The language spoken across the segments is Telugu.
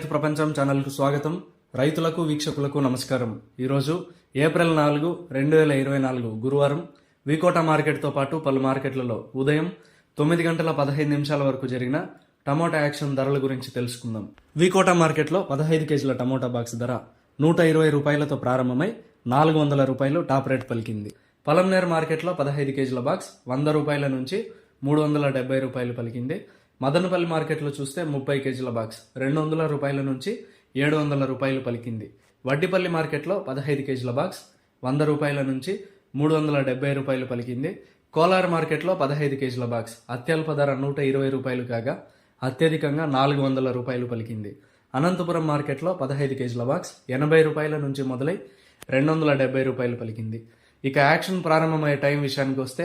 రైతు ప్రపంచం ఛానల్కు స్వాగతం. రైతులకు వీక్షకులకు నమస్కారం. ఈరోజు ఏప్రిల్ నాలుగు రెండు వేల ఇరవై నాలుగు గురువారం వికోట మార్కెట్తో పాటు పలు మార్కెట్లలో ఉదయం తొమ్మిది గంటల పదహైదు నిమిషాల వరకు జరిగిన టమోటా యాక్షన్ ధరల గురించి తెలుసుకుందాం. వికోట మార్కెట్లో పదహైదు కేజీల టమోటా బాక్స్ ధర నూట ఇరవై రూపాయలతో ప్రారంభమై నాలుగు వందల రూపాయలు టాప్ రేట్ పలికింది. పలంనేర్ మార్కెట్లో పదహైదు కేజీల బాక్స్ వంద రూపాయల నుంచి మూడు వందల డెబ్బై రూపాయలు పలికింది. మదనపల్లి మార్కెట్లో చూస్తే ముప్పై కేజీల బాక్స్ రెండు వందల రూపాయల నుంచి ఏడు వందల రూపాయలు పలికింది. వడ్డిపల్లి మార్కెట్లో పదహైదు కేజీల బాక్స్ వంద రూపాయల నుంచి మూడు వందల డెబ్బై రూపాయలు పలికింది. కోలార్ మార్కెట్లో పదహైదు కేజీల బాక్స్ అత్యల్ప ధర నూట ఇరవై రూపాయలు కాగా అత్యధికంగా నాలుగు వందల రూపాయలు పలికింది. అనంతపురం మార్కెట్లో పదహైదు కేజీల బాక్స్ ఎనభై రూపాయల నుంచి మొదలై రెండు వందల డెబ్బై రూపాయలు పలికింది. ఇక యాక్షన్ ప్రారంభమయ్యే టైం విషయానికి వస్తే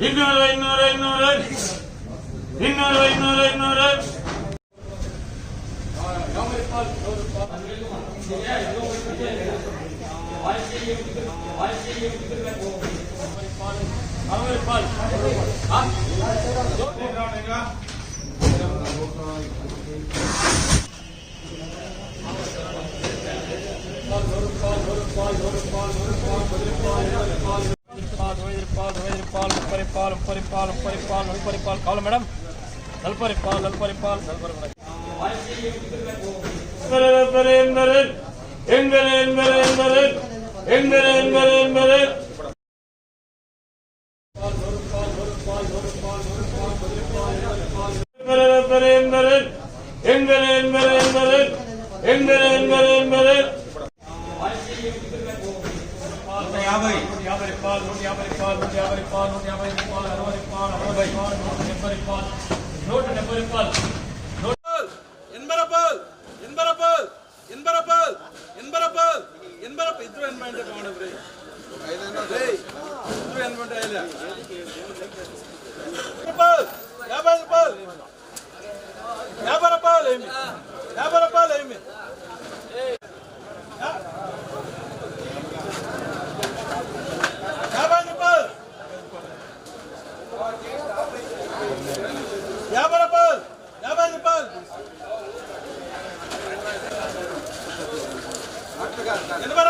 இன்னொரு இன்னொரு இன்னொரு. இன்னொரு இன்னொரு இன்னொரு. ஒரு பால் ஒரு பால் ஒரு பால் ஒரு பால் ஒரு பால் பால் உப்பரி பால் உப்பரி பால் நல்பரி பால் கவலை மேடம் நல்பரி பால் நல்பரி பால் நல்பரி மேடம் என்பரே என்பரே என்பரே என்பரே என்பரே என்பரே என்பரே என்பரே என்பரே என்பரே ఎందరే యాభై యాభై రూపాయలు నూట యాభై రూపాయలు నూట యాభై రూపాయలు నూట యాభై రూపాయలు అరవై రూపాయలు అరవై రూపాయలు నూట డెబ్బై రూపాయలు నూట డెబ్బై రూపాయలు ఎనభై రూపాయలు ఎనభై రూపాయలు ఎనభై రూపాయలు ఎనభై రూపాయలు ఎనభై రూపాయలు ఇద్దరు ఎనభై అంటే బాగుండదు రే రేయ్, ఇద్దరు ఎనభై అంటే かった。